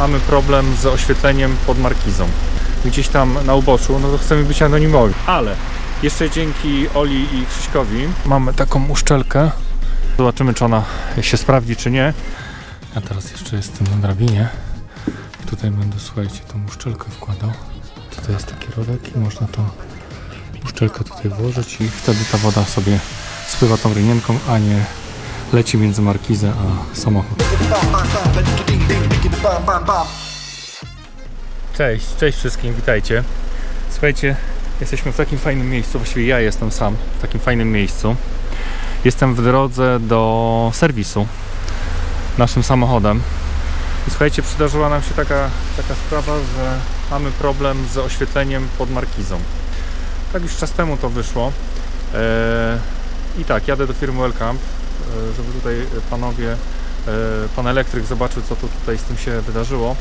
Mamy problem z oświetleniem pod markizą. Gdzieś tam na uboczu, no to chcemy być anonimowi. Ale jeszcze dzięki Oli i Krzyśkowi mamy taką uszczelkę. Zobaczymy, czy ona się sprawdzi, czy nie. Ja teraz jeszcze jestem na drabinie. Tutaj będę, słuchajcie, tą uszczelkę wkładał. Tutaj jest taki rodek i można tą uszczelkę tutaj włożyć i wtedy ta woda sobie spływa tą rynienką, a nie leci między markizę a samochód. Cześć, cześć wszystkim, witajcie. Słuchajcie, jesteśmy w takim fajnym miejscu, właściwie ja jestem sam w takim fajnym miejscu. Jestem w drodze do serwisu naszym samochodem. I słuchajcie, przydarzyła nam się taka, taka sprawa, że mamy problem z oświetleniem pod markizą. Tak już czas temu to wyszło. Eee, I tak, jadę do firmy Wellcamp, e, żeby tutaj panowie, e, pan elektryk zobaczył, co tu tutaj z tym się wydarzyło.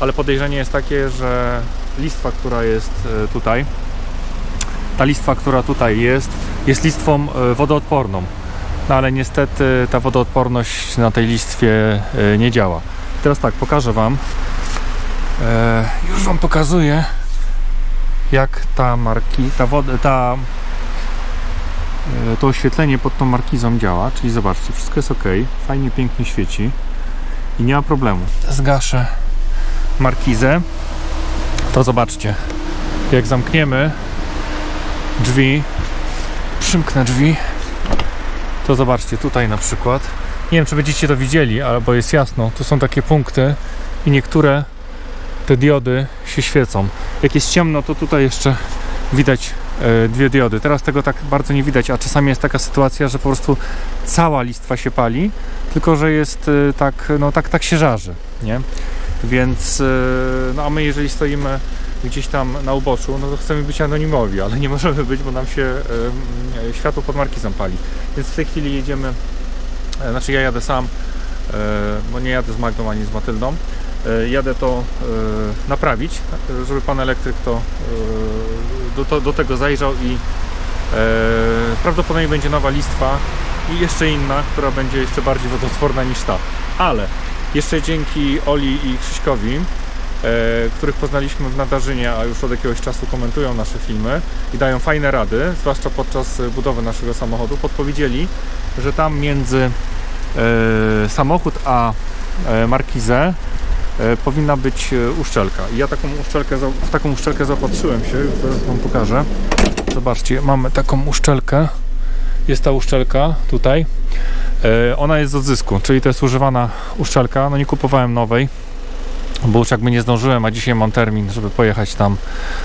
Ale podejrzenie jest takie, że listwa, która jest e, tutaj, ta listwa, która tutaj jest, jest listwą e, wodoodporną. No ale niestety ta wodoodporność na tej listwie e, nie działa. Teraz tak, pokażę Wam. E, już Wam pokazuję, jak ta marki, ta woda, ta e, to oświetlenie pod tą markizą działa, czyli zobaczcie, wszystko jest ok, fajnie, pięknie świeci i nie ma problemu. Zgaszę markizę, to zobaczcie, jak zamkniemy drzwi, przymknę drzwi, to zobaczcie tutaj na przykład. Nie wiem, czy będziecie to widzieli, albo jest jasno. Tu są takie punkty i niektóre te diody się świecą. Jak jest ciemno, to tutaj jeszcze widać e, dwie diody. Teraz tego tak bardzo nie widać, a czasami jest taka sytuacja, że po prostu cała listwa się pali, tylko że jest e, tak, no tak, tak się żarzy, nie? Więc, e, no a my jeżeli stoimy gdzieś tam na uboczu, no to chcemy być anonimowi, ale nie możemy być, bo nam się e, m, światło pod markizą pali. Więc w tej chwili jedziemy, e, znaczy ja jadę sam, e, bo nie jadę z Magdą ani z Matyldą. E, Jadę to e, naprawić, e, żeby pan elektryk to, e, do, to do tego zajrzał i e, prawdopodobnie będzie nowa listwa i jeszcze inna, która będzie jeszcze bardziej wodoodporna niż ta. Ale jeszcze dzięki Oli i Krzyśkowi, e, których poznaliśmy w Nadarzynie, a już od jakiegoś czasu komentują nasze filmy i dają fajne rady, zwłaszcza podczas budowy naszego samochodu, podpowiedzieli, że tam między e, samochód a e, markizę powinna być e, uszczelka. I ja taką uszczelkę, w taką uszczelkę zapatrzyłem się, już zaraz Wam pokażę. Zobaczcie, mamy taką uszczelkę. Jest ta uszczelka tutaj. E, Ona jest z odzysku, czyli to jest używana uszczelka. No nie kupowałem nowej, bo już jakby nie zdążyłem, a dzisiaj mam termin, żeby pojechać tam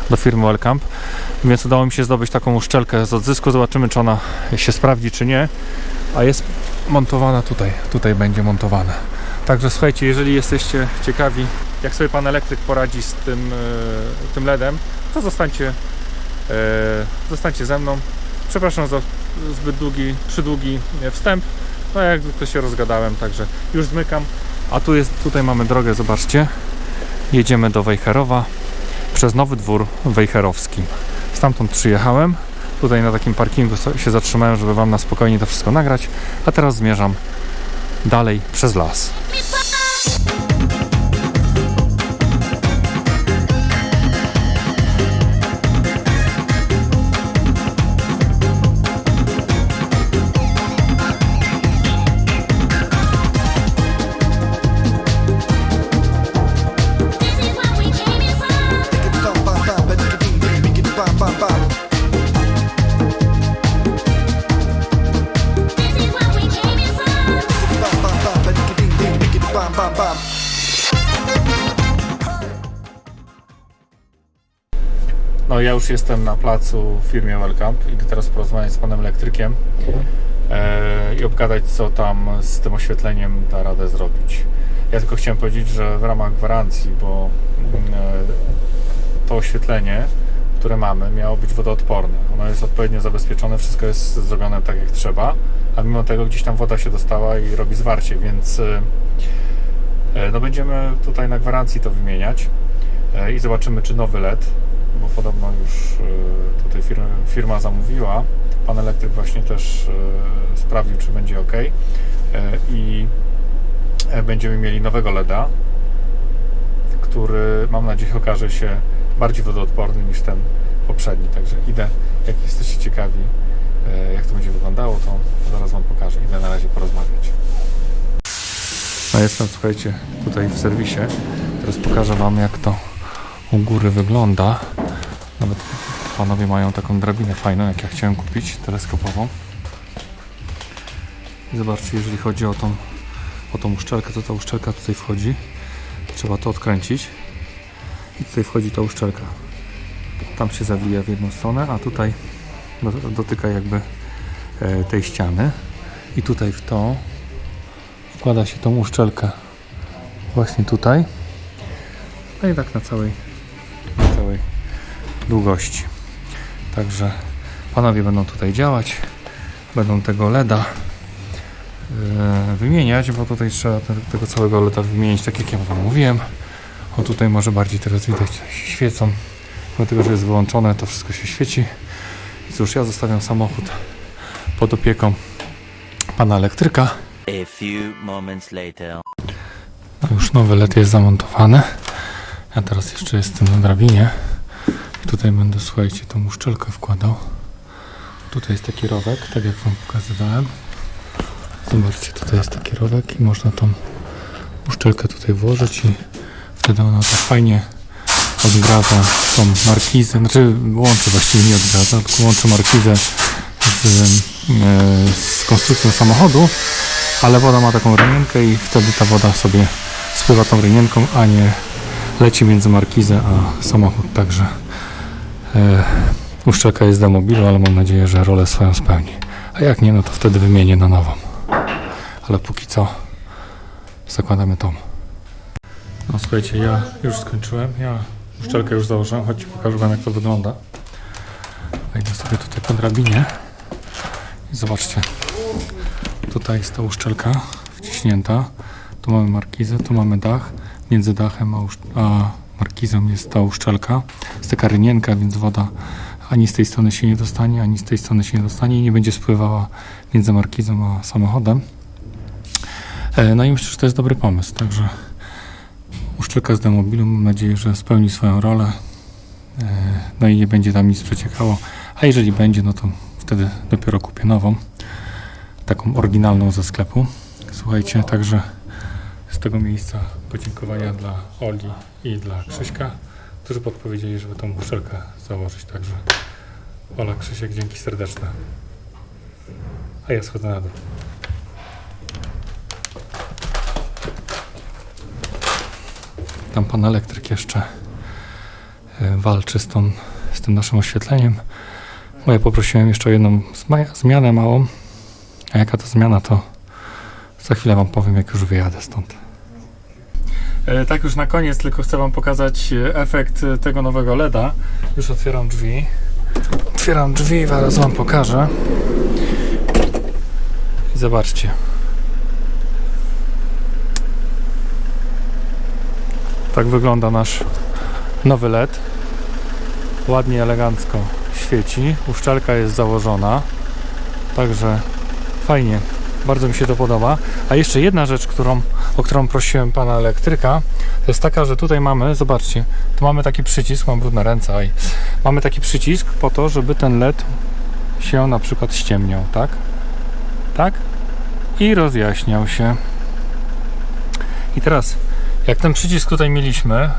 do firmy Wellcamp. Więc udało mi się zdobyć taką uszczelkę z odzysku. Zobaczymy, czy ona się sprawdzi, czy nie. A jest montowana tutaj. Tutaj będzie montowana. Także słuchajcie, jeżeli jesteście ciekawi, jak sobie pan elektryk poradzi z tym, e, tym LEDem, to zostańcie, e, zostańcie ze mną. Przepraszam za zbyt długi, przydługi e, wstęp. No jak zwykle się rozgadałem, także już zmykam. A tu jest, tutaj mamy drogę, zobaczcie. Jedziemy do Wejherowa przez Nowy Dwór Wejherowski. Stamtąd przyjechałem. Tutaj na takim parkingu się zatrzymałem, żeby Wam na spokojnie to wszystko nagrać. A teraz zmierzam dalej przez las. No ja już jestem na placu w firmie Wellcamp. Idę teraz porozmawiać z panem elektrykiem e, i obgadać co tam z tym oświetleniem da radę zrobić. Ja tylko chciałem powiedzieć, że w ramach gwarancji, bo e, to oświetlenie, które mamy, miało być wodoodporne. Ono jest odpowiednio zabezpieczone, wszystko jest zrobione tak jak trzeba, a mimo tego gdzieś tam woda się dostała i robi zwarcie, więc e, e, no będziemy tutaj na gwarancji to wymieniać e, i zobaczymy, czy nowy LED, bo podobno już e, tutaj firma, firma zamówiła. Pan elektryk właśnie też e, sprawdził, czy będzie ok. E, I będziemy mieli nowego LEDa. który mam nadzieję okaże się bardziej wodoodporny niż ten poprzedni. Także idę, jak jesteście ciekawi, jak to będzie wyglądało, to zaraz Wam pokażę. Idę na razie porozmawiać. No jestem, słuchajcie, tutaj w serwisie. Teraz pokażę Wam, jak to u góry wygląda. Nawet panowie mają taką drabinę fajną, jak ja chciałem kupić, teleskopową. Zobaczcie, jeżeli chodzi o tą, o tą uszczelkę, to ta uszczelka tutaj wchodzi. Trzeba to odkręcić. I tutaj wchodzi ta uszczelka. Tam się zawija w jedną stronę, a tutaj do- dotyka jakby e, tej ściany. I tutaj w to wkłada się tą uszczelkę właśnie tutaj. No i tak na całej długości. Także panowie będą tutaj działać, będą tego LEDa e, wymieniać, bo tutaj trzeba te, tego całego LEDa wymienić, tak jak ja wam mówiłem. O tutaj może bardziej teraz widać, świecą. Dlatego, że jest wyłączone, to wszystko się świeci. I cóż, ja zostawiam samochód pod opieką pana elektryka. A few moments later. No już nowy LED jest zamontowany. Ja teraz jeszcze jestem na drabinie. Tutaj będę, słuchajcie, tą uszczelkę wkładał. Tutaj jest taki rowek, tak jak wam pokazywałem. Zobaczcie, tutaj jest taki rowek i można tą uszczelkę tutaj włożyć i wtedy ona tak fajnie odgradza tą markizę, znaczy łączy właściwie nie odgradza, tylko łączy markizę z, e, z konstrukcją samochodu ale woda ma taką rynienkę i wtedy ta woda sobie spływa tą rynienką, a nie leci między markizę a samochód. Także uszczelka jest do mobilu, ale mam nadzieję, że rolę swoją spełni. A jak nie, no to wtedy wymienię na nową. Ale póki co zakładamy tą. No słuchajcie, ja już skończyłem. Ja uszczelkę już założyłem. Chodźcie, pokażę wam jak to wygląda. Wejdę sobie tutaj po drabinie i zobaczcie. Tutaj jest ta uszczelka wciśnięta. Tu mamy markizę, tu mamy dach. Między dachem a, a markizą jest ta uszczelka. Jest taka rynienka, więc woda ani z tej strony się nie dostanie, ani z tej strony się nie dostanie i nie będzie spływała między markizą a samochodem. E, No i myślę, że to jest dobry pomysł. Także uszczelka z demobilu mam nadzieję, że spełni swoją rolę. E, No i nie będzie tam nic przeciekało. A jeżeli będzie, no to wtedy dopiero kupię nową taką oryginalną ze sklepu. Słuchajcie, także tego miejsca podziękowania dla Oli i dla Krzyśka, którzy podpowiedzieli, żeby tą uszczelkę założyć. Także Ola, Krzysiek, dzięki serdeczne. A ja schodzę na dół. Tam pan elektryk jeszcze e, walczy z, tą, z tym naszym oświetleniem. Bo ja poprosiłem jeszcze o jedną zmianę małą. A jaka to zmiana, to za chwilę Wam powiem, jak już wyjadę stąd. E, tak już na koniec, tylko chcę Wam pokazać e, efekt e, tego nowego LEDa. Już otwieram drzwi. Otwieram drzwi i zaraz Wam pokażę. Zobaczcie. Tak wygląda nasz nowy LED. Ładnie, elegancko świeci. Uszczelka jest założona. Także fajnie, bardzo mi się to podoba. A jeszcze jedna rzecz, którą, o którą prosiłem pana elektryka, to jest taka, że tutaj mamy, zobaczcie, tu mamy taki przycisk, mam brudne ręce, aj. mamy taki przycisk po to, żeby ten LED się na przykład ściemniał, tak? Tak? I rozjaśniał się. I teraz, jak ten przycisk tutaj mieliśmy,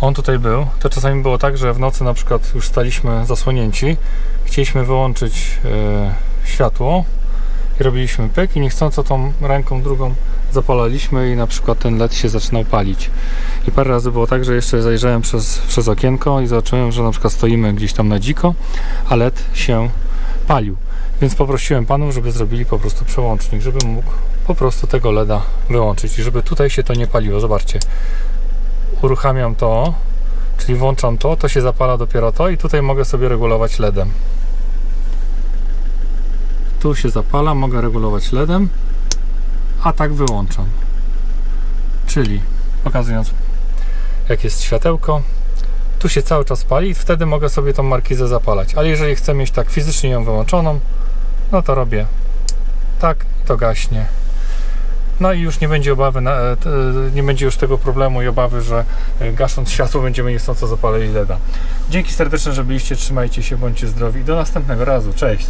on tutaj był, to czasami było tak, że w nocy na przykład już staliśmy zasłonięci, chcieliśmy wyłączyć e, światło i robiliśmy pyk i niechcąco tą ręką drugą zapalaliśmy i na przykład ten LED się zaczynał palić. I parę razy było tak, że jeszcze zajrzałem przez, przez okienko i zobaczyłem, że na przykład stoimy gdzieś tam na dziko, a LED się palił. Więc poprosiłem panów, żeby zrobili po prostu przełącznik, żeby mógł po prostu tego LEDa wyłączyć i żeby tutaj się to nie paliło. Zobaczcie, uruchamiam to, czyli włączam to, to się zapala dopiero to i tutaj mogę sobie regulować LEDem. Tu się zapala, mogę regulować LEDem, a tak wyłączam. Czyli pokazując jak jest światełko, tu się cały czas pali i wtedy mogę sobie tą markizę zapalać. Ale jeżeli chcę mieć tak fizycznie ją wyłączoną, no to robię tak to gaśnie. No i już nie będzie obawy, e, t- nie będzie już tego problemu i obawy, że e, gasząc światło będziemy niechcąco zapalili LEDa. Dzięki serdeczne, że byliście, trzymajcie się, bądźcie zdrowi i do następnego razu. Cześć!